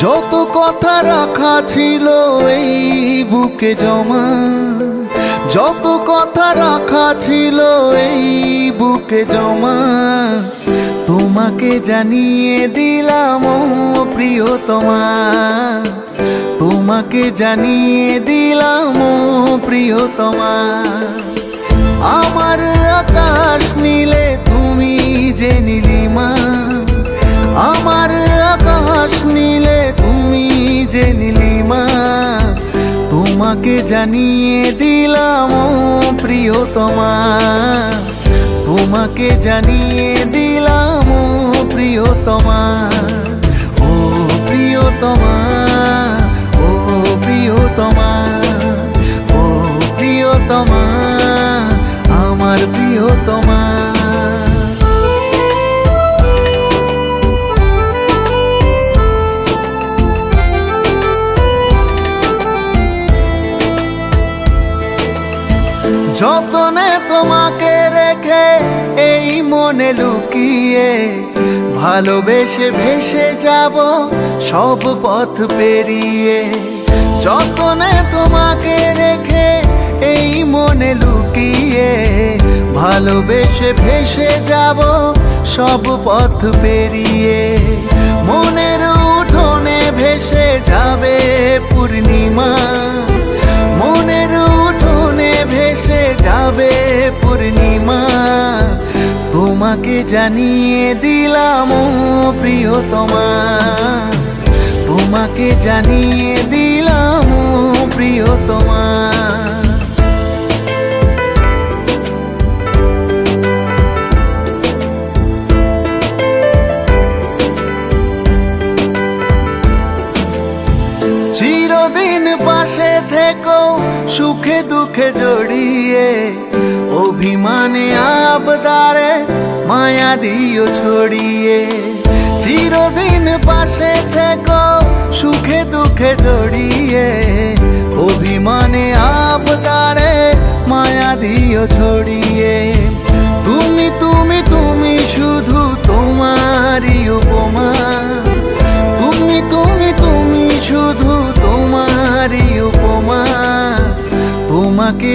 কথা রাখা ছিল এই বুকে জমা। যত কথা রাখা ছিল এই বুকে জমা। তোমাকে জানিয়ে দিলাম প্রিয় তোমা তোমাকে জানিয়ে দিলাম প্রিয় তোমা আমার আকাশ জানিয়ে দিলাম প্রিয় প্রিয়তমা। তোমাকে জানিয়ে দিলাম প্রিয় প্রিয়তমা। ও প্রিয়তমা ও প্রিয়তমা। ও প্রিয়তমা, আমার প্রিয়তমা। যতনে তোমাকে রেখে এই মনে লুকিয়ে ভালোবেসে ভেসে যাব সব পথ পেরিয়ে। যতনে তোমাকে রেখে এই মনে লুকিয়ে ভালোবেসে ভেসে যাব সব পথ পেরিয়ে। মনের উঠোনে ভেসে যাবে পূর্ণিমা। পূর্ণিমা তোমাকে জানিয়ে দিলাম প্রিয় প্রিয়তমা। তোমাকে জানিয়ে দিলাম ও চিরদিন পাশে থেকো, সুখে দুঃখে জড়িয়ে। অভিমানে আবদারে মায়া দিও ছড়িয়ে। চিরদিন পাশে থেকো, সুখে দুঃখে জড়িয়ে। অভিমানে আবদারে মায়া দিও ছড়িয়ে।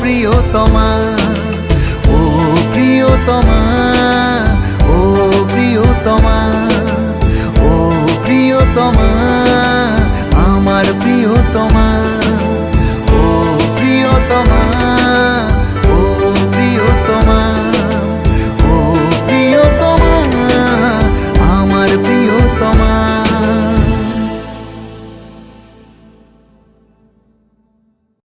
প্রিয়তমা ও প্রিয়তমা ও প্রিয়তমা ও প্রিয়তমা।